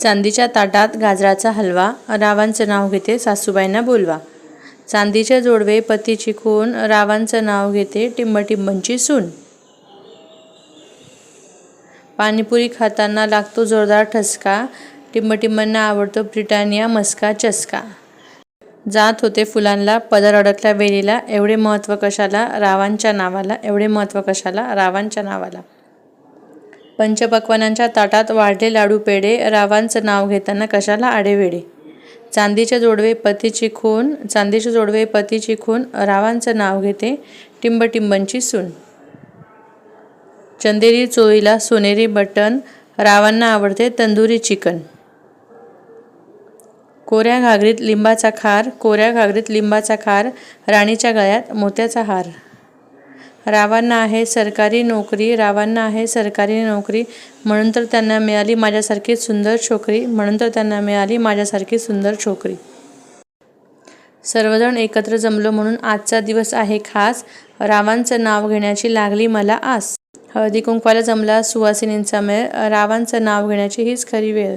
चांदीच्या ताटात गाजराचा हलवा रावांचं नाव घेते सासूबाईंना बोलवा. चांदीचे जोडवे पतीची खून रावांचं नाव घेते टिंबटिंबंची सून. पाणीपुरी खाताना लागतो जोरदार ठसका टिंबटिंबांना आवडतो ब्रिटानिया मस्का चस्का. जात होते फुलांना पदर अडकल्या वेलीला एवढे महत्त्व कशाला? रावांच्या नावाला एवढे महत्त्व कशाला? रावांच्या नावाला. पंचपक्वानांच्या ताटात वाढले लाडू पेढे रावांचं नाव घेताना कशाला आडेवेडे चांदीचे जोडवे पतीची खून चांदीचे जोडवे पतीची खून रावांचं नाव घेते टिंबटिंबंची सून. चंदेरी चोळीला सोनेरी बटन रावांना आवडते तंदुरी चिकन. कोऱ्या घागरीत लिंबाचा खार कोऱ्या घागरीत लिंबाचा खार राणीच्या गळ्यात मोत्याचा हार. रावांना आहे सरकारी नोकरी रावांना आहे सरकारी नोकरी म्हणून तर त्यांना मिळाली माझ्यासारखी सुंदर छोकरी म्हणून तर त्यांना मिळाली माझ्यासारखी सुंदर छोकरी. सर्वजण एकत्र जमलो म्हणून आजचा दिवस आहे खास. रावांचं नाव घेण्याची लागली मला आस. हळदी कुंकवाला जमला सुवासिनींचा मेळ. रावांचं नाव घेण्याची हीच खरी वेळ.